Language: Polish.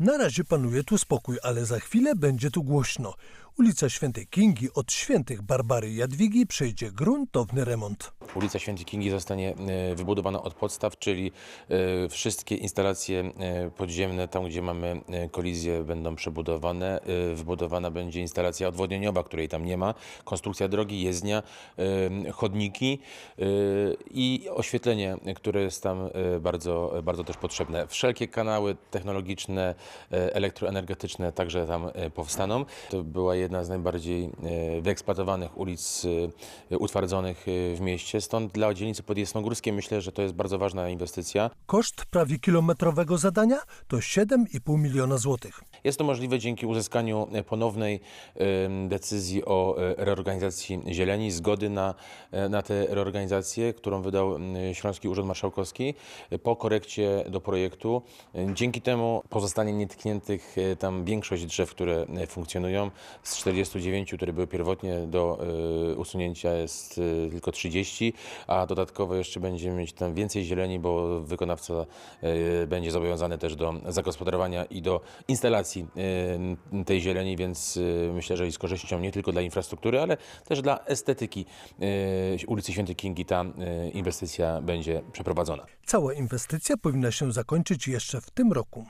Na razie panuje tu spokój, ale za chwilę będzie tu głośno. Ulica Świętej Kingi od Świętych Barbary Jadwigi przejdzie gruntowny remont. Ulica Świętej Kingi zostanie e, wybudowana od podstaw, czyli e, wszystkie instalacje e, podziemne, tam gdzie mamy kolizję, będą przebudowane. Wybudowana będzie instalacja odwodnieniowa, której tam nie ma, konstrukcja drogi, jezdnia, chodniki i oświetlenie, które jest tam bardzo, bardzo też potrzebne. Wszelkie kanały technologiczne, elektroenergetyczne także tam powstaną. To była jedna z najbardziej wyeksploatowanych ulic utwardzonych w mieście. Stąd dla dzielnicy podjesnogórskiej myślę, że to jest bardzo ważna inwestycja. Koszt prawie kilometrowego zadania to 7,5 miliona złotych. Jest to możliwe dzięki uzyskaniu ponownej decyzji o e, reorganizacji zieleni, zgody na, e, na tę reorganizację, którą wydał Śląski Urząd Marszałkowski e, po korekcie do projektu. Dzięki temu pozostanie nietkniętych tam większość drzew, które funkcjonują. Z 49, które były pierwotnie do usunięcia jest tylko 30, a dodatkowo jeszcze będziemy mieć tam więcej zieleni, bo wykonawca e, będzie zobowiązany też do zagospodarowania i do instalacji e, tej zieleni, więc e, myślę, że i z korzyścią nie tylko dla infrastruktury, ale też dla estetyki ulicy Świętej Kingi ta inwestycja będzie przeprowadzona. Cała inwestycja powinna się zakończyć jeszcze w tym roku.